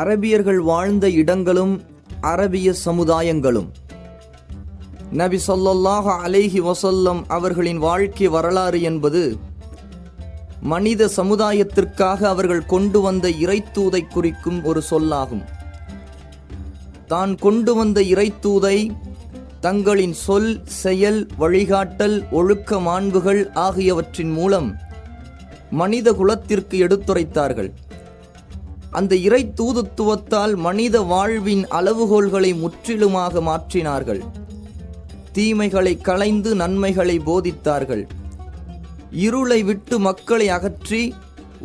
அரபியர்கள் வாழ்ந்த இடங்களும் அரபிய சமுதாயங்களும். நபி ஸல்லல்லாஹு அலேஹி வசல்லம் அவர்களின் வாழ்க்கை வரலாறு என்பது மனித சமுதாயத்திற்காக அவர்கள் கொண்டு வந்த இறைத்தூதை குறிக்கும் ஒரு சொல்லாகும். தான் கொண்டு வந்த இறைத்தூதை தங்களின் சொல் செயல் வழிகாட்டல் ஒழுக்க மாண்புகள் ஆகியவற்றின் மூலம் மனித குலத்திற்கு எடுத்துரைத்தார்கள். அந்த இறை தூதுத்துவத்தால் மனித வாழ்வின் அளவுகோல்களை முற்றிலுமாக மாற்றினார்கள். தீமைகளை களைந்து நன்மைகளை போதித்தார்கள். இருளை விட்டு மக்களை அகற்றி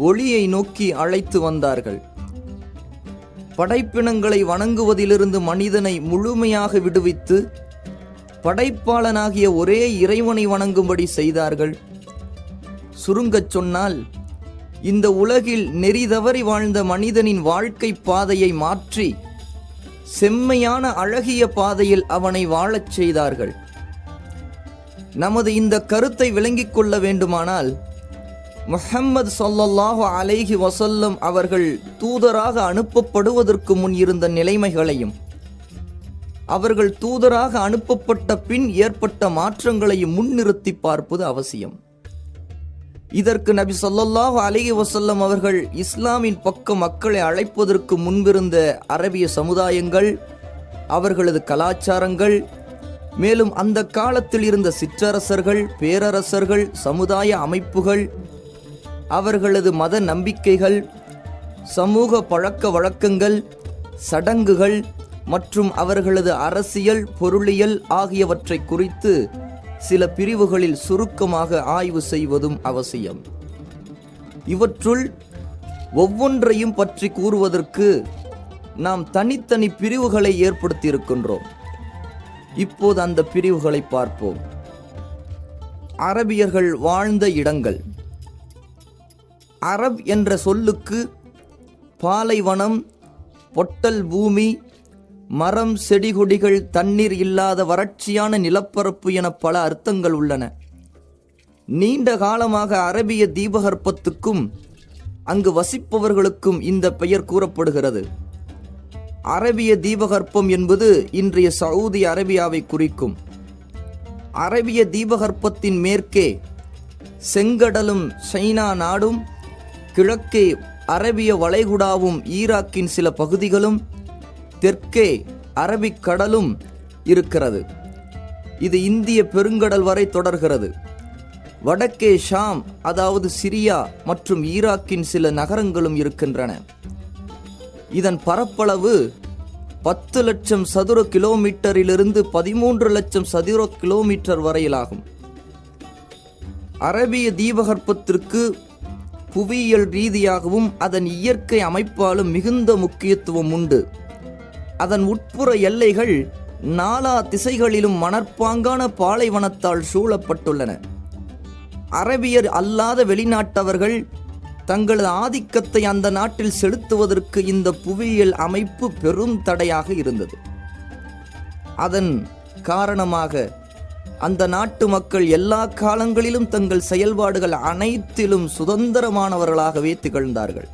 ஒளியை நோக்கி அழைத்து வந்தார்கள். படைப்பினங்களை வணங்குவதிலிருந்து மனிதனை முழுமையாக விடுவித்து படைப்பாளனாகிய ஒரே இறைவனை வணங்கும்படி செய்தார்கள். சுருங்கச் சொன்னால் இந்த உலகில் நெறி தவறி வாழ்ந்த மனிதனின் வாழ்க்கை பாதையை மாற்றி செம்மையான அழகிய பாதையில் அவனை வாழச் செய்தார்கள். நமது இந்த கருத்தை விளங்கிக் கொள்ள வேண்டுமானால் முஹம்மது சொல்லல்லாஹு அலைஹி வசல்லம் அவர்கள் தூதராக அனுப்பப்படுவதற்கு முன் இருந்த நிலைமைகளையும் அவர்கள் தூதராக அனுப்பப்பட்ட பின் ஏற்பட்ட மாற்றங்களையும் முன்னிறுத்தி பார்ப்பது அவசியம். இதற்கு நபி ஸல்லல்லாஹு அலிஹி வசல்லம் அவர்கள் இஸ்லாமின் பக்கம் மக்களை அழைப்பதற்கு முன்பிருந்த அரபிய சமுதாயங்கள் அவர்களது கலாச்சாரங்கள் மேலும் அந்த காலத்தில் இருந்த சிற்றரசர்கள் பேரரசர்கள் சமுதாய அமைப்புகள் அவர்களது மத நம்பிக்கைகள் சமூக பழக்க வழக்கங்கள் சடங்குகள் மற்றும் அவர்களது அரசியல் பொருளியல் ஆகியவற்றை குறித்து சில பிரிவுகளில் சுருக்கமாக ஆய்வு செய்வதும் அவசியம். இவற்றுள் ஒவ்வொன்றையும் பற்றி கூறுவதற்கு நாம் தனித்தனி பிரிவுகளை ஏற்படுத்தியிருக்கின்றோம். இப்போது அந்த பிரிவுகளை பார்ப்போம். அரபியர்கள் வாழ்ந்த இடங்கள். அரப் என்ற சொல்லுக்கு பாலைவனம் பொட்டல் பூமி மரம் செடிகொடிகள் தண்ணீர் இல்லாத வறட்சியான நிலப்பரப்பு என பல அர்த்தங்கள் உள்ளன. நீண்ட காலமாக அரபிய தீபகற்பத்துக்கும் அங்கு வசிப்பவர்களுக்கும் இந்த பெயர் கூறப்படுகிறது. அரபிய தீபகற்பம் என்பது இன்றைய சவுதி அரேபியாவை குறிக்கும். அரபிய தீபகற்பத்தின் மேற்கே செங்கடலும் சைனா நாடும் கிழக்கே அரபிய வளைகுடாவும் ஈராக்கின் சில பகுதிகளும் தெற்கே அரபிக் கடலும் இருக்கிறது. இது இந்திய பெருங்கடல் வரை தொடர்கிறது. வடக்கே ஷாம் அதாவது சிரியா மற்றும் ஈராக்கின் சில நகரங்களும் இருக்கின்றன. இதன் பரப்பளவு பத்து லட்சம் சதுர கிலோமீட்டரிலிருந்து பதிமூன்று லட்சம் சதுர கிலோமீட்டர் வரையிலாகும். அரபிய தீபகற்பத்திற்கு புவியியல் ரீதியாகவும் அதன் இயற்கை அமைப்பாலும் மிகுந்த முக்கியத்துவம் உண்டு. அதன் உட்புற எல்லைகள் நாலா திசைகளிலும் மணற்பாங்கான பாலைவனத்தால் சூழப்பட்டுள்ளன. அரபியர் அல்லாத வெளிநாட்டவர்கள் தங்களது ஆதிக்கத்தை அந்த நாட்டில் செலுத்துவதற்கு இந்த புவியியல் அமைப்பு பெரும் தடையாக இருந்தது. அதன் காரணமாக அந்த நாட்டு மக்கள் எல்லா காலங்களிலும் தங்கள் செயல்பாடுகள் அனைத்திலும் சுதந்திரமானவர்களாகவே திகழ்ந்தார்கள்.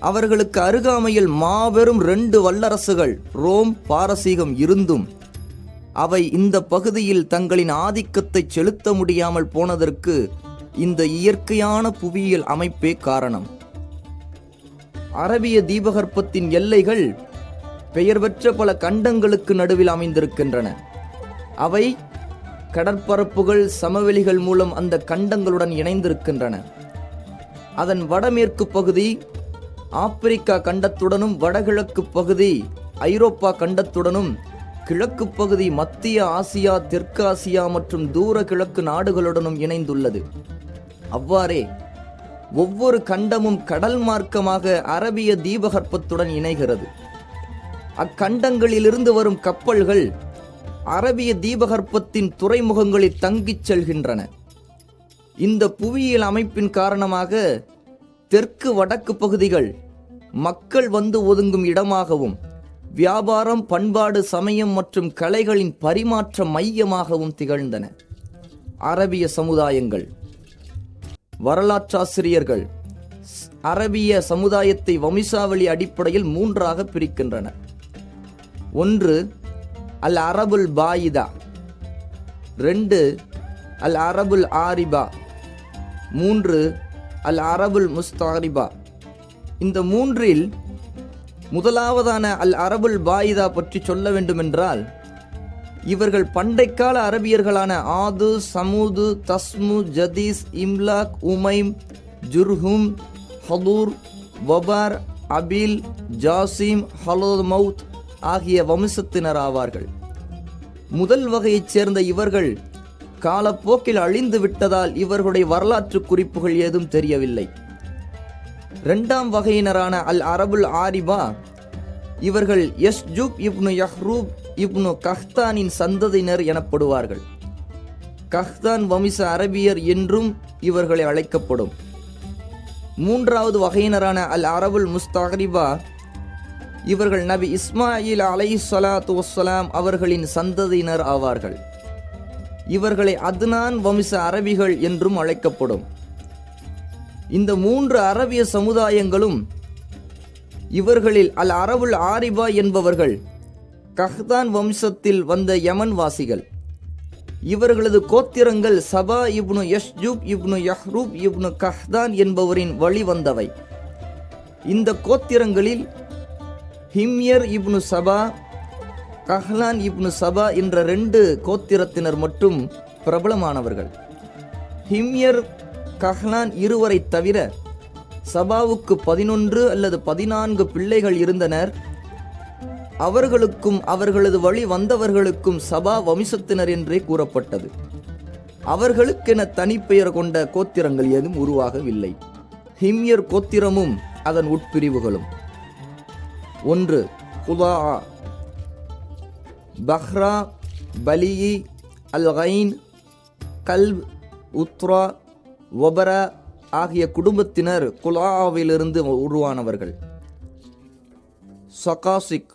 அவர்களுக்கு அருகாமையில் மாபெரும் ரெண்டு வல்லரசுகள் ரோம் பாரசீகம் இருந்தும் அவை இந்த பகுதியில் தங்களின் ஆதிக்கத்தை செலுத்த முடியாமல் போனதற்கு இந்த இயற்கையான புவியியல் அமைப்பே காரணம். அரபிய தீபகற்பத்தின் எல்லைகள் பெயர் பெற்ற பல கண்டங்களுக்கு நடுவில் அமைந்திருக்கின்றன. அவை கடற்பரப்புகள் சமவெளிகள் மூலம் அந்த கண்டங்களுடன் இணைந்திருக்கின்றன. அதன் வடமேற்கு பகுதி ஆப்பிரிக்கா கண்டத்துடனும் வடகிழக்கு பகுதி ஐரோப்பா கண்டத்துடனும் கிழக்கு பகுதி மத்திய ஆசியா தெற்காசியா மற்றும் தூர கிழக்கு நாடுகளுடனும் இணைந்துள்ளது. அவ்வாறே ஒவ்வொரு கண்டமும் கடல் மார்க்கமாக அரபிய தீபகற்பத்துடன் இணைகிறது. அக்கண்டங்களிலிருந்து வரும் கப்பல்கள் அரபிய தீபகற்பத்தின் துறைமுகங்களில் தங்கிச் செல்கின்றன. இந்த புவியியல் அமைப்பின் காரணமாக தெற்கு வடக்கு பகுதிகள் மக்கள் வந்து ஒதுங்கும் இடமாகவும் வியாபாரம் பண்பாடு சமயம் மற்றும் கலைகளின் பரிமாற்ற மையமாகவும் திகழ்ந்தன. அரபிய சமுதாயங்கள். வரலாற்றாசிரியர்கள் அரபிய சமுதாயத்தை வம்சாவளி அடிப்படையில் மூன்றாக பிரிக்கின்றனர் ஒன்று அல் அரபுல் பாயிதா. ரெண்டு அல் அரபுல் ஆரிபா. மூன்று அல் அரபுல் முஸ்தாரிபா. இந்த மூன்றில் முதலாவதான அல் அரபுல் பாயிதா பற்றி சொல்ல வேண்டுமென்றால் இவர்கள் பண்டைக்கால அரபியர்களான Aad Thamud Tasm Jadis Imlaq Umaym Jurhum Hadur Wabar Abil Jasim Hadramawt ஆகிய வம்சத்தினர் ஆவார்கள். முதல் வகையைச் சேர்ந்த இவர்கள் காலப்போக்கில் அழிந்து விட்டதால் இவர்களுடைய வரலாற்று குறிப்புகள் ஏதும் தெரியவில்லை. இரண்டாம் வகையினரான அல் அரபுல் ஆரிபா இவர்கள் யஸ்ஜூப் இப்னு யஹ்ரூப் இப்னு கஹ்தானின் சந்ததியினர் எனப்படுவார்கள். கஹ்தான் வம்ச அரபியர் என்றும் இவர்களை அழைக்கப்படும். மூன்றாவது வகையினரான அல் அரபுல் முஸ்தஹரிபா இவர்கள் நபி இஸ்மாயில் அலை சலாத்து வசலாம் அவர்களின் சந்ததியினர் ஆவார்கள். இவர்களை அத்னான் வம்ச அரபிகள் என்றும் அழைக்கப்படும். இந்த மூன்று அரபிய சமுதாயங்களும் இவர்களில் அல் அரபுல் ஆரிபா என்பவர்கள் கஹ்தான் வம்சத்தில் வந்த யமன் வாசிகள். இவர்களது கோத்திரங்கள் சபா இப்னு யஷ்ஜூப் இப்னு யஹ்ரூப் இப்னு கஹ்தான் என்பவரின் வழி வந்தவை. இந்த கோத்திரங்களில் ஹிம்யர் இப்னு சபா கஹ்லான் இப்னு சபா என்ற ரெண்டு கோத்திரத்தினர் மட்டும் பிரபலமானவர்கள். ஹிம்யர் கஹ்லான் இருவரை தவிர சபாவுக்கு பதினொன்று அல்லது பதினான்கு பிள்ளைகள் இருந்தனர். அவர்களுக்கும் அவர்களது வழி வந்தவர்களுக்கும் சபா வம்சத்தினர் என்றே கூறப்பட்டது. அவர்களுக்கென தனிப்பெயர் கொண்ட கோத்திரங்கள் ஏதும் உருவாகவில்லை. ஹிம்யர் கோத்திரமும் அதன் உட்பிரிவுகளும். ஒன்று ஹுதா பஹ்ரா பலியி அல் கைன் கல்ப் உத்ரா ஒபரா ஆகிய குடும்பத்தினர் குலாவிலிருந்து உருவானவர்கள். சகாசிக்.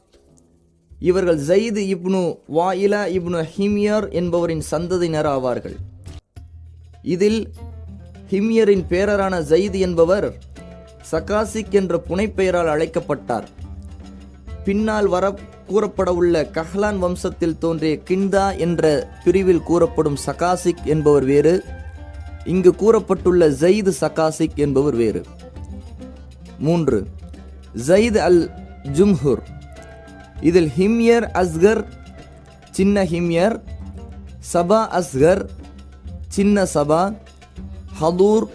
இவர்கள் ஜயிது இப்னு வாயிலா இப்னு ஹிமியர் என்பவரின் சந்ததியினர் ஆவார்கள் இதில் ஹிமியரின் பேரரான ஜயிது என்பவர் சகாசிக் என்ற புனைப்பெயரால் அழைக்கப்பட்டார். பின்னால் வர கூறப்பட உள்ள கஹ்லான் வம்சத்தில் தோன்றிய கிண்டா என்ற பிரிவில் கூறப்படும் சகாசிக் என்பவர் வேறு. இங்கு கூறப்பட்டுள்ள ஜெயித் சகாசிக் என்பவர் வேறு. மூன்று ஜெயித் அல் ஜும்ஹுர். இதில் ஹிம்யர் அஸ்கர் சின்ன ஹிம்யர் சபா அஸ்கர் சின்ன சபா ஹதூர்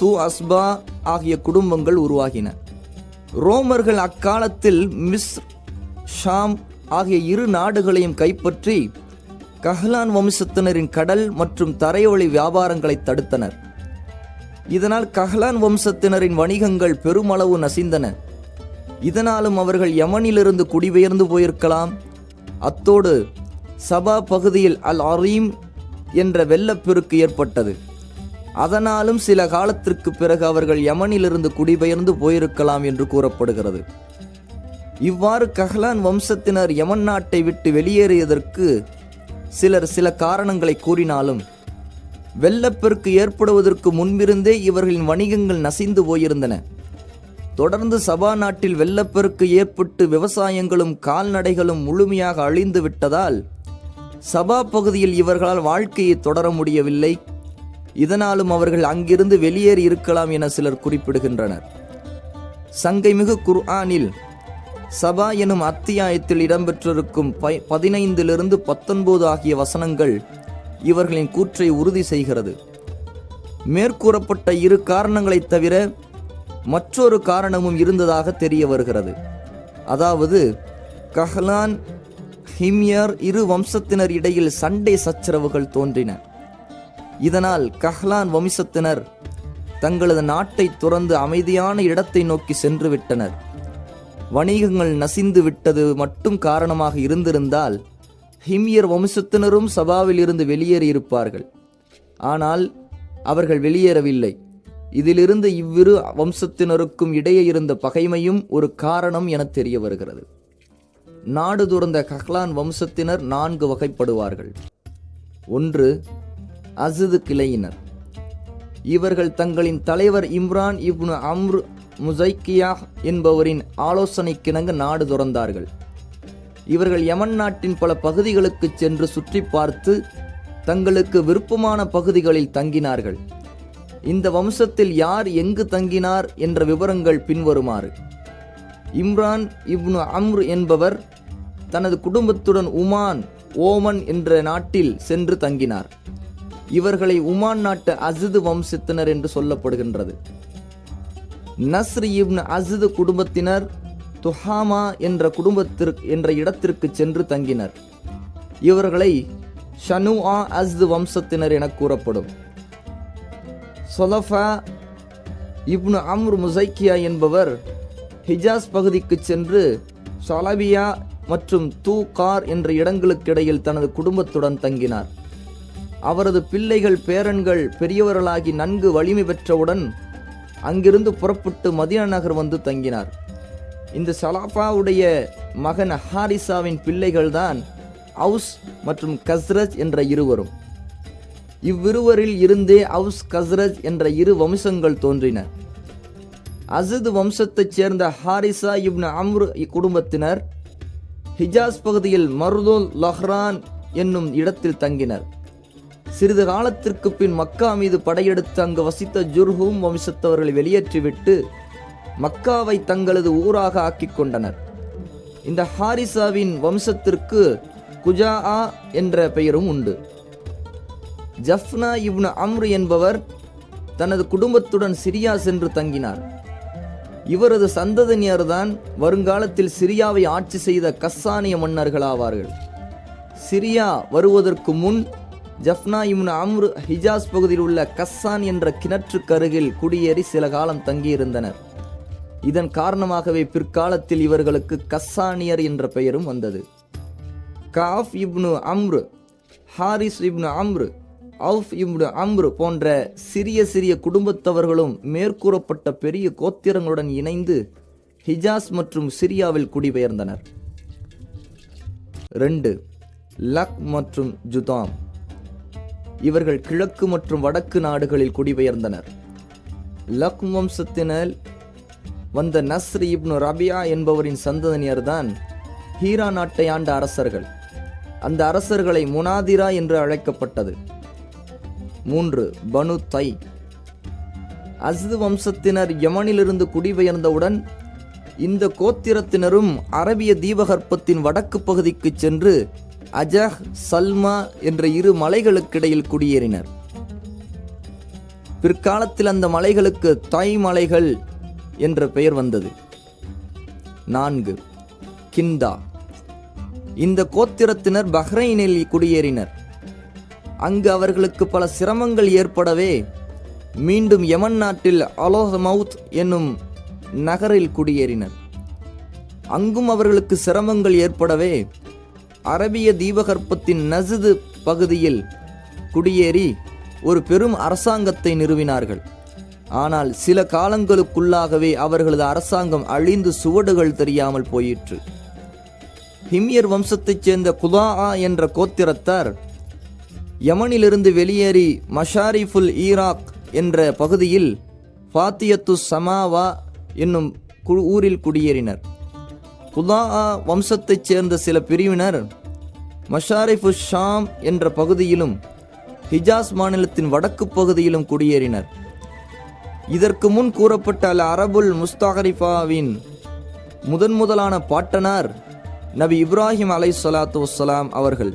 து அஸ்பா ஆகிய குடும்பங்கள் உருவாகின. ரோமர்கள் அக்காலத்தில் மிஸ்ர் ஷாம் ஆகிய இரு நாடுகளையும் கைப்பற்றி கஹ்லான் வம்சத்தினரின் கடல் மற்றும் தரைவழி வியாபாரங்களை தடுத்தனர். இதனால் கஹ்லான் வம்சத்தினரின் வணிகங்கள் பெருமளவு நசிந்தன. இதனாலும் அவர்கள் யமனிலிருந்து குடிபெயர்ந்து போயிருக்கலாம். அத்தோடு சபா பகுதியில் அல் அரீம் என்ற வெள்ளப்பெருக்கு ஏற்பட்டது. அதனாலும் சில காலத்திற்கு பிறகு அவர்கள் யமனிலிருந்து குடிபெயர்ந்து போயிருக்கலாம் என்று கூறப்படுகிறது. இவ்வாறு கஹ்லான் வம்சத்தினர் யமன் நாட்டை விட்டு வெளியேறியதற்கு சிலர் சில காரணங்களை கூறினாலும் வெள்ளப்பெருக்கு ஏற்படுவதற்கு முன்பிருந்தே இவர்களின் வணிகங்கள் நசிந்து போயிருந்தன. தொடர்ந்து சபா நாட்டில் வெள்ளப்பெருக்கு ஏற்பட்டு விவசாயங்களும் கால்நடைகளும் முழுமையாக அழிந்து விட்டதால் சபா பகுதியில் இவர்களால் வாழ்க்கையை தொடர முடியவில்லை. இதனாலும் அவர்கள் அங்கிருந்து வெளியேறி இருக்கலாம் என சிலர் குறிப்பிடுகின்றனர். சங்கைமிகு குர்ஆனில் சபா எனும் அத்தியாயத்தில் இடம்பெற்றிருக்கும் ப- பதினைந்திலிருந்து பத்தொன்பது ஆகிய வசனங்கள் இவர்களின் கூற்றை உறுதி செய்கிறது. மேற்கூறப்பட்ட இரு காரணங்களைத் தவிர மற்றொரு காரணமும் இருந்ததாக தெரிய வருகிறது. அதாவது கஹ்லான் ஹிம்யர் இரு வம்சத்தினர் இடையில் சண்டை சச்சரவுகள் தோன்றின. இதனால் கஹ்லான் வம்சத்தினர் தங்களது நாட்டை துறந்து அமைதியான இடத்தை நோக்கி சென்று விட்டனர் வணிகங்கள் நசிந்து விட்டது மட்டும் காரணமாக இருந்திருந்தால் ஹிம்யர் வம்சத்தினரும் சபாவில் இருந்து வெளியேறியிருப்பார்கள் ஆனால் அவர்கள் வெளியேறவில்லை. இதிலிருந்து இவ்விரு வம்சத்தினருக்கும் இடையே இருந்த பகைமையும் ஒரு காரணம் என தெரிய வருகிறது. நாடு துறந்த கஹ்லான் வம்சத்தினர் நான்கு வகைப்படுவார்கள். ஒன்று அசுது கிளையினர். இவர்கள் தங்களின் தலைவர் இம்ரான் இப்னு அம்ரு முசைக்கியா என்பவரின் ஆலோசனைக்கிணங்க நாடு துறந்தார்கள். இவர்கள் யமன் நாட்டின் பல பகுதிகளுக்கு சென்று சுற்றி பார்த்து தங்களுக்கு விருப்பமான பகுதிகளில் தங்கினார்கள். இந்த வம்சத்தில் யார் எங்கு தங்கினார் என்ற விவரங்கள் பின்வருமாறு. இம்ரான் இப்னு அம்ரு என்பவர் தனது குடும்பத்துடன் உமான் ஓமன் என்ற நாட்டில் சென்று தங்கினார். இவர்களை உமான் நாட்டு அசிது வம்சத்தினர் என்று சொல்லப்படுகின்றது. நஸ்ர் இப்னு அசிது குடும்பத்தினர் துஹாமா என்ற குடும்பத்திற்கு என்ற இடத்திற்கு சென்று தங்கினர். இவர்களை ஷனுஆ அஸ்து வம்சத்தினர் என கூறப்படும். சொலஃபா இப்னு அம்ர் முசைக்கியா என்பவர் ஹிஜாஸ் பகுதிக்கு சென்று சொலபியா மற்றும் தூ கார் என்ற இடங்களுக்கிடையில் தனது குடும்பத்துடன் தங்கினார். அவரது பிள்ளைகள் பேரன்கள் பெரியவர்களாகி நன்கு வலிமை பெற்றவுடன் அங்கிருந்து புறப்பட்டு மதியான நகர் வந்து தங்கினார். இந்த சலாஃபாவுடைய மகன் ஹாரிசாவின் பிள்ளைகள்தான் அவுஸ் மற்றும் கஸ்ரஜ் என்ற இருவரும். இவ்விருவரில் இருந்தே அவுஸ் கஸ்ரஜ் என்ற இரு வம்சங்கள் தோன்றின. அசது வம்சத்தைச் சேர்ந்த ஹாரிசா இப்னு அம்ரு இக்குடும்பத்தினர் ஹிஜாஸ் பகுதியில் மருதுல் லஹ்ரான் என்னும் இடத்தில் தங்கினர். சிறிது காலத்திற்கு பின் மக்கா மீது படையெடுத்து அங்கு வசித்த ஜுர்ஹூம் வம்சத்தவர்களை வெளியேற்றிவிட்டு மக்காவை தங்களது ஊராக ஆக்கி கொண்டனர். இந்த ஹாரிசாவின் வம்சத்திற்கு குஜாஆ என்ற பெயரும் உண்டு. ஜஃப்னா இப்னு அம்ரு என்பவர் தனது குடும்பத்துடன் சிரியா சென்று தங்கினார். இவரது சந்ததியினர்தான் வருங்காலத்தில் சிரியாவை ஆட்சி செய்த கஸ்ஸானிய மன்னர்களாவார்கள். சிரியா வருவதற்கு முன் ஜஃப்னா இம்னு அம்ரு ஹிஜாஸ் பகுதியில் உள்ள கஸ்ஸான் என்ற கிணற்றுக்கருகில் குடியேறி சில காலம் தங்கியிருந்தனர். இதன் காரணமாகவே பிற்காலத்தில் இவர்களுக்கு கஸ்ஸானியர் என்ற பெயரும் வந்தது. Kaf ibn Amr Haris ibn Amr Awf ibn Amr போன்ற சிறிய சிறிய குடும்பத்தவர்களும் மேற்கூறப்பட்ட பெரிய கோத்திரங்களுடன் இணைந்து ஹிஜாஸ் மற்றும் சிரியாவில் குடிபெயர்ந்தனர். ரெண்டு லக் மற்றும் ஜுதாம். இவர்கள் கிழக்கு மற்றும் வடக்கு நாடுகளில் குடிபெயர்ந்தனர். லக் வம்சத்தினர் வந்த நஸ்ர் இப்னு ரபியா என்பவரின் சந்ததியினர்தான் ஹீரா நாட்டை ஆண்ட அரசர்கள். அந்த அரசர்களை முனாதிரா என்று அழைக்கப்பட்டது. மூன்று பனு தை. அஸ்து வம்சத்தினர் யமனிலிருந்து குடிபெயர்ந்தவுடன் இந்த கோத்திரத்தினரும் அரபிய தீபகற்பத்தின் வடக்கு பகுதிக்கு சென்று அஜஹ் சல்மா என்ற இரு மலைகளுக்கிடையில் குடியேறினர். பிற்காலத்தில் அந்த மலைகளுக்கு தாய் மலைகள் என்ற பெயர் வந்தது. நான்கு கிந்தா. இந்த கோத்திரத்தினர் பஹ்ரைனில் குடியேறினர். அங்கு அவர்களுக்கு பல சிரமங்கள் ஏற்படவே மீண்டும் யமன் நாட்டில் அலோஹமவுத் என்னும் நகரில் குடியேறினர். அங்கும் அவர்களுக்கு சிரமங்கள் ஏற்படவே அரபிய தீபகற்பத்தின் நசுது பகுதியில் குடியேறி ஒரு பெரும் அரசாங்கத்தை நிறுவினார்கள். ஆனால் சில காலங்களுக்குள்ளாகவே அவர்களது அரசாங்கம் அழிந்து சுவடுகள் தெரியாமல் போயிற்று. ஹிம்யர் வம்சத்தைச் சேர்ந்த குதாஆ என்ற கோத்திரத்தார் யமனிலிருந்து வெளியேறி மஷாரிஃபுல் ஈராக் என்ற பகுதியில் ஃபாத்தியத்து சமாவா என்னும் கு- ஊரில் குடியேறினர். குதாஆ வம்சத்தைச் சேர்ந்த சில பிரிவினர் மஷாரிஃபு ஷாம் என்ற பகுதியிலும் ஹிஜாஸ் மாநிலத்தின் வடக்கு பகுதியிலும் குடியேறினர். இதற்கு முன் கூறப்பட்ட அல் அரபுல் முஸ்தாகரிஃபாவின் முதன் முதலான பாட்டனார் நபி இப்ராஹிம் அலை சலாத்து வலாம் அவர்கள்.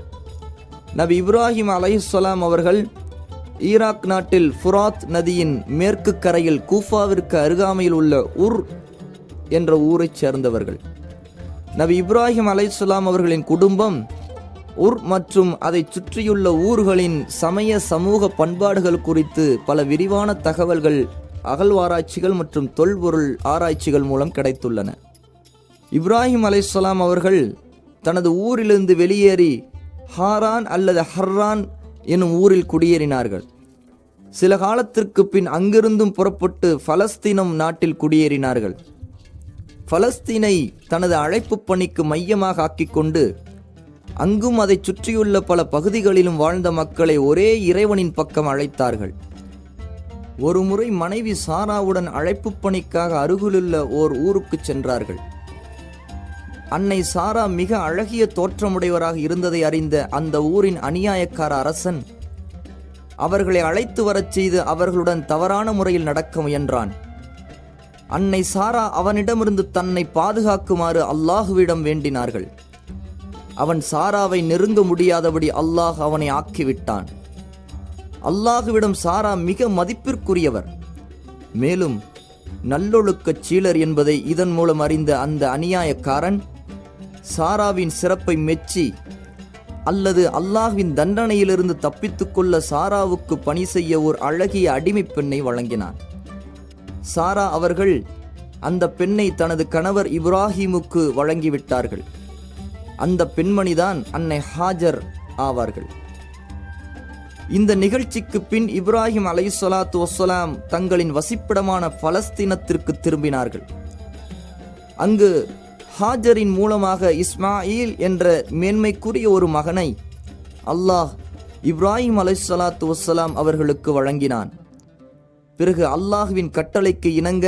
நபி இப்ராஹிம் அலைஹிஸ்ஸலாம் அவர்கள் ஈராக் நாட்டில் ஃபுராத் நதியின் மேற்கு கரையில் கூஃபாவிற்கு அருகாமையில் உள்ள உர் என்ற ஊரைச் சேர்ந்தவர்கள். நபி இப்ராஹிம் அலைஹிஸ்ஸலாம் அவர்களின் குடும்பம் உர் மற்றும் அதைச் சுற்றியுள்ள ஊர்களின் சமய சமூக பண்பாடுகள் குறித்து பல விரிவான தகவல்கள் அகழ்வாராய்ச்சிகள் மற்றும் தொல்பொருள் ஆராய்ச்சிகள் மூலம் கிடைத்துள்ளன. இப்ராஹிம் அலைசலாம் அவர்கள் தனது ஊரிலிருந்து வெளியேறி ஹாரான் அல்லது ஹர்ரான் எனும் ஊரில் குடியேறினார்கள். சில காலத்திற்கு பின் அங்கிருந்தும் புறப்பட்டு பலஸ்தீனம் நாட்டில் குடியேறினார்கள். பலஸ்தீனை தனது அழைப்பு பணிக்கு மையமாக ஆக்கிக்கொண்டு அங்கும் அதைச் சுற்றியுள்ள பல பகுதிகளிலும் வாழ்ந்த மக்களை ஒரே இறைவனின் பக்கம் அழைத்தார்கள். ஒருமுறை மனைவி சாராவுடன் அழைப்பு பணிக்காக அருகிலுள்ள ஓர் ஊருக்குச் சென்றார்கள். அன்னை சாரா மிக அழகிய தோற்றமுடையவராக இருந்ததை அறிந்த அந்த ஊரின் அநியாயக்கார அரசன் அவர்களை அழைத்து வரச் செய்து அவர்களுடன் தவறான முறையில் நடக்க முயன்றான். அன்னை சாரா அவனிடமிருந்து தன்னை பாதுகாக்குமாறு அல்லாஹுவிடம் வேண்டினார்கள். அவன் சாராவை நெருங்க முடியாதபடி அல்லாஹ் அவனை ஆக்கிவிட்டான். அல்லாஹுவிடம் சாரா மிக மதிப்பிற்குரியவர். மேலும் நல்லொழுக்கச் சீலர் என்பதை இதன் மூலம் அறிந்த அந்த அநியாயக்காரன் சாராவின் சிறப்பை மெச்சி அல்லது அல்லாஹ்வின் தண்டனையிலிருந்து தப்பித்துக்கொள்ள சாராவுக்கு பணி செய்ய ஒரு அழகிய அடிமைப் பெண்ணை வழங்கினான். சாரா அவர்கள் அந்த பெண்ணை தனது கணவர் இப்ராஹிமுக்கு வழங்கிவிட்டார்கள். அந்த பெண்மணிதான் அன்னை ஹாஜர் ஆவார்கள். இந்த நிகழ்ச்சிக்கு பின் இப்ராஹிம் அலை சொலாத்து வசலாம் தங்களின் வசிப்பிடமான பலஸ்தீனத்திற்கு திரும்பினார்கள். அங்கு ஹாஜரின் மூலமாக இஸ்மாயில் என்ற மேன்மைக்குரிய ஒரு மகனை அல்லாஹ் இப்ராஹிம் அலை சொலாத்து வசலாம் அவர்களுக்கு வழங்கினான். பிறகு அல்லாஹுவின் கட்டளைக்கு இணங்க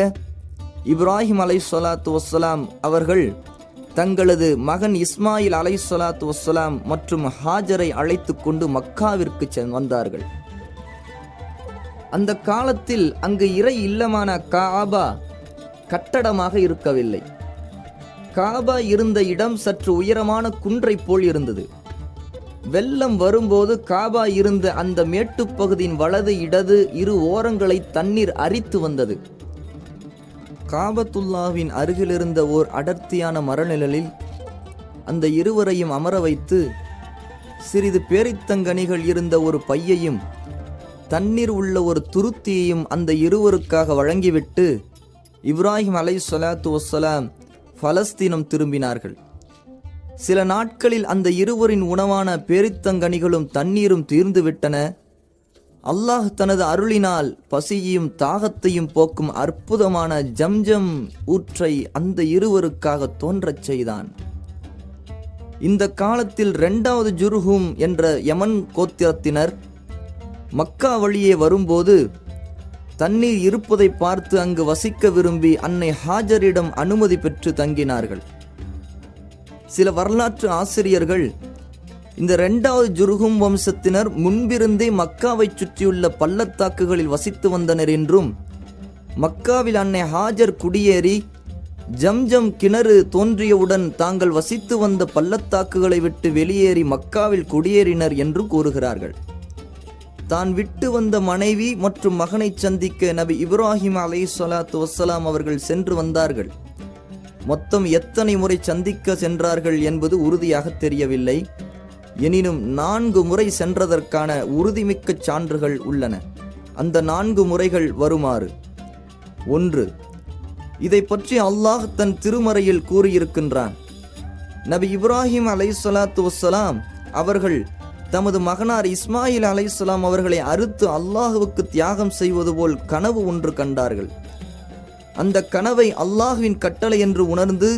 இப்ராஹிம் அலை சொலாத்து வசலாம் அவர்கள் தங்களது மகன் இஸ்மாயில் அலை சொலாத்து வசலாம் மற்றும் ஹாஜரை அழைத்து கொண்டு மக்காவிற்கு வந்தார்கள். அந்த காலத்தில் அங்கு இறை இல்லமான காபா கட்டடமாக இருக்கவில்லை. காபா இருந்த இடம் சற்று உயரமான குன்றை போல் இருந்தது. வெள்ளம் வரும்போது காபா இருந்த அந்த மேட்டுப்பகுதியின் வலது இடது இரு ஓரங்களை தண்ணீர் அரித்து வந்தது. காபத்துல்லாவின் அருகிலிருந்த ஓர் அடர்த்தியான மரநிழலில் அந்த இருவரையும் அமர வைத்து சிறிது பேரித்தங்கனிகள் இருந்த ஒரு பையையும் தண்ணீர் உள்ள ஒரு துருத்தியையும் அந்த இருவருக்காக வழங்கிவிட்டு இப்ராஹிம் அலை சொலாத்து வசலாம் பலஸ்தீனம் திரும்பினார்கள். சில நாட்களில் அந்த இருவரின் உணவான பேரித்தங்கனிகளும் தண்ணீரும் தீர்ந்துவிட்டன. அல்லாஹ் தனது அருளினால் பசியையும் தாகத்தையும் போக்கும் அற்புதமான ஜம்ஜம் ஊற்றை அந்த இருவருக்காக தோன்றச் செய்தான். இந்த காலத்தில் இரண்டாவது ஜுருஹும் என்ற யமன் கோத்திரத்தினர் மக்கா வழியே வரும்போது தண்ணீர் இருப்பதை பார்த்து அங்கு வசிக்க விரும்பி அன்னை ஹாஜரிடம் அனுமதி பெற்று தங்கினார்கள். சில வரலாற்று ஆசிரியர்கள் இந்த ரெண்டாவது ஜுருகும் வம்சத்தினர் முன்பிருந்தே மக்காவைச் சுற்றியுள்ள பள்ளத்தாக்குகளில் வசித்து வந்தனர் என்றும் மக்காவில் அன்னை ஹாஜர் குடியேறி ஜம்ஜம் கிணறு தோன்றியவுடன் தாங்கள் வசித்து வந்த பள்ளத்தாக்குகளை விட்டு வெளியேறி மக்காவில் குடியேறினர் என்று கூறுகிறார்கள். தான் விட்டு வந்த மனைவி மற்றும் மகனை சந்திக்க நபி இப்ராஹிம் அலை சலாத்து வசலாம் அவர்கள் சென்று வந்தார்கள். மொத்தம் எத்தனை முறை சந்திக்க சென்றார்கள் என்பது உறுதியாக தெரியவில்லை. எனினும் நான்கு முறை சென்றதற்கான உறுதிமிக்க சான்றுகள் உள்ளன. அந்த நான்கு முறைகள் வருமாறு. ஒன்று இதை பற்றி அல்லாஹ் தன் திருமறையில் கூறியிருக்கின்றான். நபி இப்ராஹிம் அலை வசலாம் அவர்கள் தமது மகனார் இஸ்மாயில் அலைஹிஸ்ஸலாம் அவர்களை அறுத்து அல்லாஹுவுக்கு தியாகம் செய்வது போல் கனவு ஒன்று கண்டார்கள். அந்த கனவை அல்லாஹுவின் கட்டளை என்று உணர்ந்து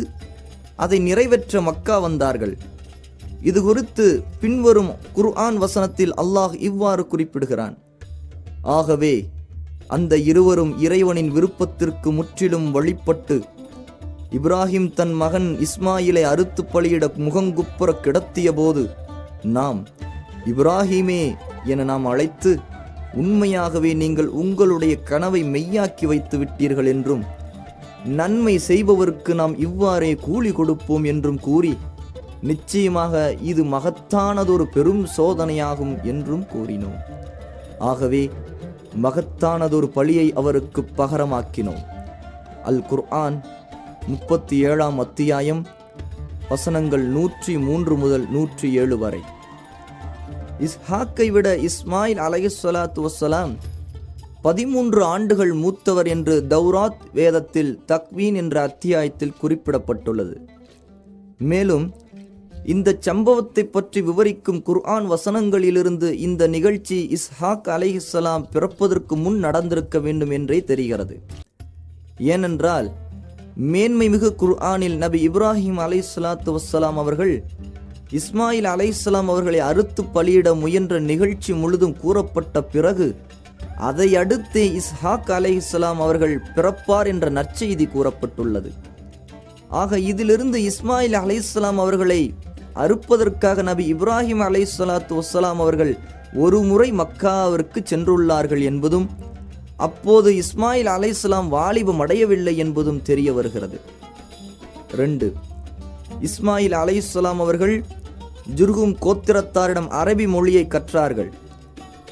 அதை நிறைவேற்ற மக்கா வந்தார்கள். இது குறித்து பின்வரும் குர்ஆன் வசனத்தில் அல்லாஹ் இவ்வாறு குறிப்பிடுகிறான். ஆகவே அந்த இருவரும் இறைவனின் விருப்பத்திற்கு முற்றிலும் வழிபட்டு இப்ராஹிம் தன் மகன் இஸ்மாயிலை அறுத்து பலியிட முகங்குப்புற கிடத்திய போது நாம் இப்ராஹிமே என நாம் அழைத்து உண்மையாகவே நீங்கள் உங்களுடைய கனவை மெய்யாக்கி வைத்து விட்டீர்கள் என்றும் நன்மை செய்பவருக்கு நாம் இவ்வாறே கூலி கொடுப்போம் என்றும் கூறி நிச்சயமாக இது மகத்தானதொரு பெரும் சோதனையாகும் என்றும் கூறினோம். ஆகவே மகத்தானதொரு பழியை அவருக்கு பகரமாக்கினோம். அல் குர்ஆன் முப்பத்தி ஏழாம் அத்தியாயம் வசனங்கள் நூற்றி மூன்று முதல் நூற்றி ஏழு வரை. இஸ்ஹாக்கை விட இஸ்மாயில் அலஹி சொலாத்து வசலாம் பதிமூன்று ஆண்டுகள் மூத்தவர் என்று தௌராத் வேதத்தில் தக்வீன் என்ற அத்தியாயத்தில் குறிப்பிடப்பட்டுள்ளது. மேலும் இந்த சம்பவத்தை பற்றி விவரிக்கும் குர்ஆன் வசனங்களிலிருந்து இந்த நிகழ்ச்சி இஸ்ஹாக் அலைஹிஸ்ஸலாம் பிறப்பதற்கு முன் நடந்திருக்க வேண்டும் என்றே தெரிகிறது. ஏனென்றால் மேன்மை மிகு குர்ஆனில் நபி இப்ராஹிம் அலைஹிஸ்ஸலாத்து வசலாம் அவர்கள் இஸ்மாயில் அலைஸ்லாம் அவர்களை அறுத்து பலியிட முயன்ற நிகழ்ச்சி முழுதும் கூறப்பட்ட பிறகு அதை அடுத்து இஸ்ஹாக் அலைஹிஸ்ஸலாம் அவர்கள் பிறப்பார் என்ற நற்செய்தி கூறப்பட்டுள்ளது. ஆக இதிலிருந்து இஸ்மாயில் அலைஹிஸ்ஸலாம் அவர்களை அறுப்பதற்காக நபி இப்ராஹிம் அலை சலாத்து வசலாம் அவர்கள் ஒரு முறை மக்காவிற்கு சென்றுள்ளார்கள் என்பதும் அப்போது இஸ்மாயில் அலைஹிஸ்ஸலாம் வாலிபம் அடையவில்லை என்பதும் தெரிய வருகிறது. ரெண்டு இஸ்மாயில் அலைஹிஸ்ஸலாம் அவர்கள் ஜுர்கும் கோத்திரத்தாரிடம் அரபி மொழியை கற்றார்கள்.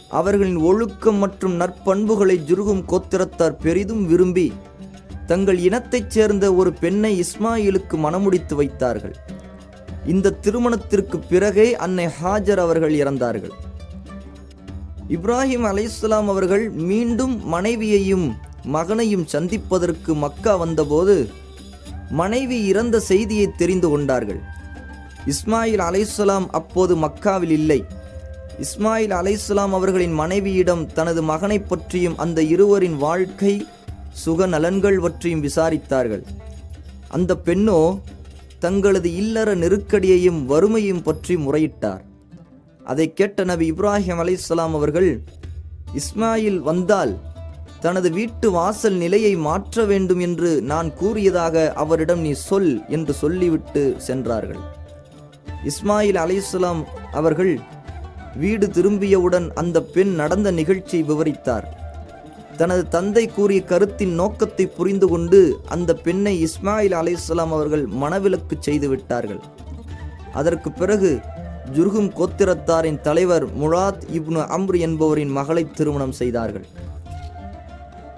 அவர்களின் ஒழுக்கம் மற்றும் நற்பண்புகளை ஜுர்கும் கோத்திரத்தார் பெரிதும் விரும்பி தங்கள் இனத்தைச் சேர்ந்த ஒரு பெண்ணை இஸ்மாயிலுக்கு மணமுடித்து வைத்தார்கள். இந்த திருமணத்திற்கு பிறகே அன்னை ஹாஜர் அவர்கள் இறந்தார்கள். இப்ராஹிம் அலைஹிஸ்ஸலாம் அவர்கள் மீண்டும் மனைவியையும் மகனையும் சந்திப்பதற்கு மக்கா வந்தபோது மனைவி இறந்த செய்தியை தெரிந்து கொண்டார்கள். இஸ்மாயில் அலைசலாம் அப்போது மக்காவில் இல்லை. இஸ்மாயில் அலைசலாம் அவர்களின் மனைவியிடம் தனது மகனைப் பற்றியும் அந்த இருவரின் வாழ்க்கை சுக நலன்கள் பற்றியும் விசாரித்தார்கள். அந்த பெண்ணோ தங்களது இல்லற நெருக்கடியையும் வறுமையும் பற்றி முறையிட்டார். அதை கேட்ட நபி இப்ராஹிம் அலைசலாம் அவர்கள் இஸ்மாயில் வந்தால் தனது வீட்டு வாசல் நிலையை மாற்ற வேண்டும் என்று நான் கூறியதாக அவரிடம் நீ சொல் என்று சொல்லிவிட்டு சென்றார்கள். இஸ்மாயில் அலிஸ்லாம் அவர்கள் வீடு திரும்பியவுடன் அந்த பெண் நடந்த நிகழ்ச்சியை விவரித்தார். தனது தந்தை கூறிய கருத்தின் நோக்கத்தை புரிந்து கொண்டு அந்த பெண்ணை இஸ்மாயில் அலிஸ்லாம் அவர்கள் மனவிலக்கு செய்து விட்டார்கள். அதற்கு பிறகு ஜுர்கும் கோத்திரத்தாரின் தலைவர் முலாத் இப்னு அம்ரு என்பவரின் மகளை திருமணம் செய்தார்கள்.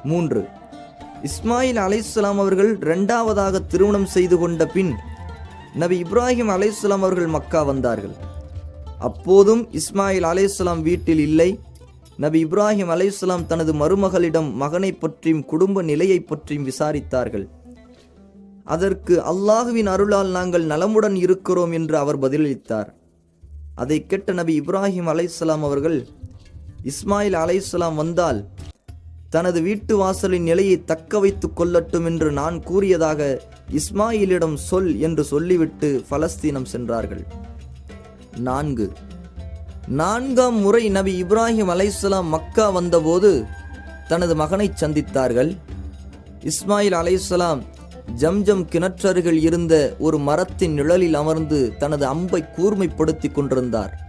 மூன்று. இஸ்மாயில் அலிஸ்லாம் அவர்கள் இரண்டாவதாக திருமணம் செய்து கொண்ட பின் நபி இப்ராஹிம் அலைஹிஸ்ஸலாம் அவர்கள் மக்கா வந்தார்கள். அப்போதும் இஸ்மாயில் அலைஹிஸ்ஸலாம் வீட்டில் இல்லை. நபி இப்ராஹிம் அலைஹிஸ்ஸலாம் தனது மருமகளிடம் மகனை பற்றியும் குடும்ப நிலையை பற்றியும் விசாரித்தார்கள். அதற்கு அல்லாஹுவின் அருளால் நாங்கள் நலமுடன் இருக்கிறோம் என்று அவர் பதிலளித்தார். அதை கேட்ட நபி இப்ராஹிம் அலைஹிஸ்ஸலாம் அவர்கள் இஸ்மாயில் அலைஹிஸ்ஸலாம் வந்தால் தனது வீட்டு வாசலின் நிலையை தக்க வைத்துக் கொள்ளட்டும் என்று நான் கூறியதாக இஸ்மாயிலிடம் சொல் என்று சொல்லிவிட்டு பலஸ்தீனம் சென்றார்கள். நான்கு. நான்காம் முறை நபி இப்ராஹிம் அலைசலாம் மக்கா வந்தபோது தனது மகனை சந்தித்தார்கள். இஸ்மாயில் அலைசலாம் ஜம்ஜம் கிணற்றருகில் இருந்த ஒரு மரத்தின் நிழலில் அமர்ந்து தனது அம்பை கூர்மைப்படுத்திக் கொண்டிருந்தார்.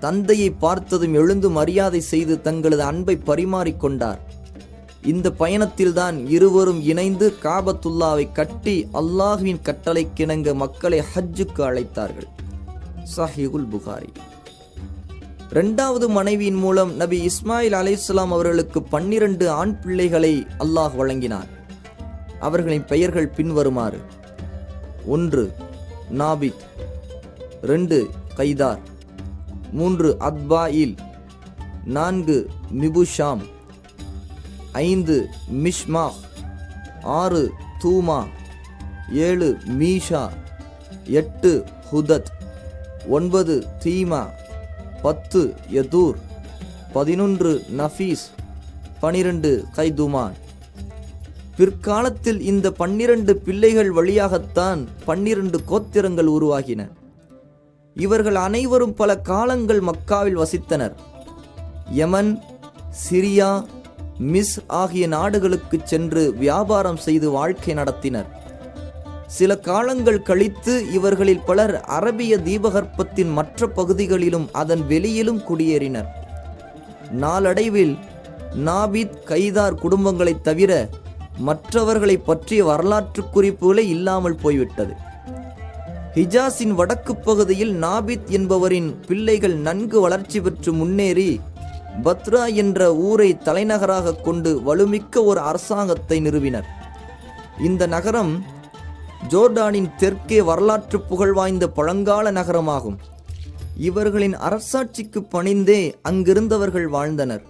தந்தையை பார்த்ததும் எழுந்து மரியாதை செய்து தங்களது அன்பை பரிமாறிக்கொண்டார் இந்த பயணத்தில்தான் இருவரும் இணைந்து காபத்துல்லாவை கட்டி அல்லாஹுவின் கட்டளைக்கிணங்க மக்களை ஹஜ்ஜுக்கு அழைத்தார்கள். சஹிகுல் புகாரி. இரண்டாவது மனைவியின் மூலம் நபி இஸ்மாயில் அலைஹிஸ்ஸலாம் அவர்களுக்கு பன்னிரண்டு ஆண் பிள்ளைகளை அல்லாஹ் வழங்கினார். அவர்களின் பெயர்கள் பின்வருமாறு. ஒன்று நாபித். ரெண்டு கைதார். மூன்று அத்பாயில். நான்கு மிபுஷாம். ஐந்து மிஷ்மா. ஆறு தூமா. ஏழு மீஷா. எட்டு ஹுதத். ஒன்பது தீமா. பத்து யதூர். பதினொன்று நஃபீஸ். பனிரெண்டு கைதுமான். பிற்காலத்தில் இந்த பன்னிரண்டு பிள்ளைகள் வழியாகத்தான் பன்னிரண்டு கோத்திரங்கள் உருவாகின. இவர்கள் அனைவரும் பல காலங்கள் மக்காவில் வசித்தனர். யமன் சிரியா மிஸ் ஆகிய நாடுகளுக்குச் சென்று வியாபாரம் செய்து வாழ்க்கை நடத்தினர். சில காலங்கள் கழித்து இவர்களில் பலர் அரபிய தீபகற்பத்தின் மற்ற பகுதிகளிலும் அதன் வெளியிலும் குடியேறினர். நாளடைவில் நாபித் கைதார் குடும்பங்களைத் தவிர மற்றவர்களை பற்றிய வரலாற்று குறிப்புகளே இல்லாமல் போய்விட்டது. ஹிஜாஸின் வடக்கு பகுதியில் நாபித் என்பவரின் பிள்ளைகள் நன்கு வளர்ச்சி பெற்று முன்னேறி பத்ரா என்ற ஊரை தலைநகராக கொண்டு வலுமிக்க ஒரு அரசாங்கத்தை நிறுவினர். இந்த நகரம் ஜோர்டானின் தெற்கே வரலாற்று புகழ் வாய்ந்த பழங்கால நகரமாகும். இவர்களின் அரசாட்சிக்கு பணிந்தே அங்கிருந்தவர்கள் வாழ்ந்தனர்.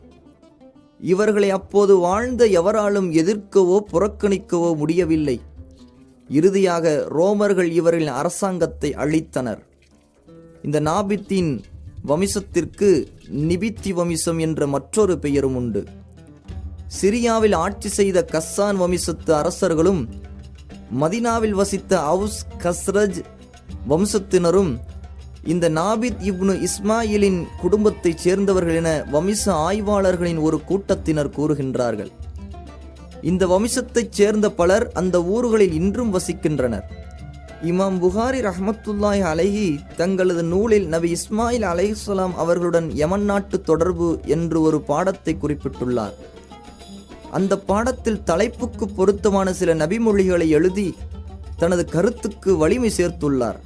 இவர்களை அப்போது வாழ்ந்த எவராலும் எதிர்க்கவோ புறக்கணிக்கவோ முடியவில்லை. இறுதியாக ரோமர்கள் இவர்களின் அரசாங்கத்தை அழித்தனர். இந்த நாபித்தின் வம்சத்திற்கு நிபித்தி வம்சம் என்ற மற்றொரு பெயரும் உண்டு. சிரியாவில் ஆட்சி செய்த கஸ்ஸான் வம்சத்து அரசர்களும் மதினாவில் வசித்த அவுஸ் கஸ்ரஜ் வம்சத்தினரும் இந்த நாபித் இப்னு இஸ்மாயிலின் குடும்பத்தைச் சேர்ந்தவர்கள் என வம்ச ஆய்வாளர்களின் ஒரு கூட்டத்தினர் கூறுகின்றார்கள். இந்த வம்சத்தைச் சேர்ந்த பலர் அந்த ஊர்களில் இன்றும் வசிக்கின்றனர். இமாம் புகாரி ரஹமத்துல்லாய் அலஹி தங்களது நூலில் நபி இஸ்மாயில் அலைஹிஸ்ஸலாம் அவர்களுடன் யமன் நாட்டு தொடர்பு என்று ஒரு பாடத்தை குறிப்பிட்டுள்ளார். அந்த பாடத்தில் தலைப்புக்கு பொருத்தமான சில நபிமொழிகளை எழுதி தனது கருத்துக்கு வலிமை சேர்த்துள்ளார்.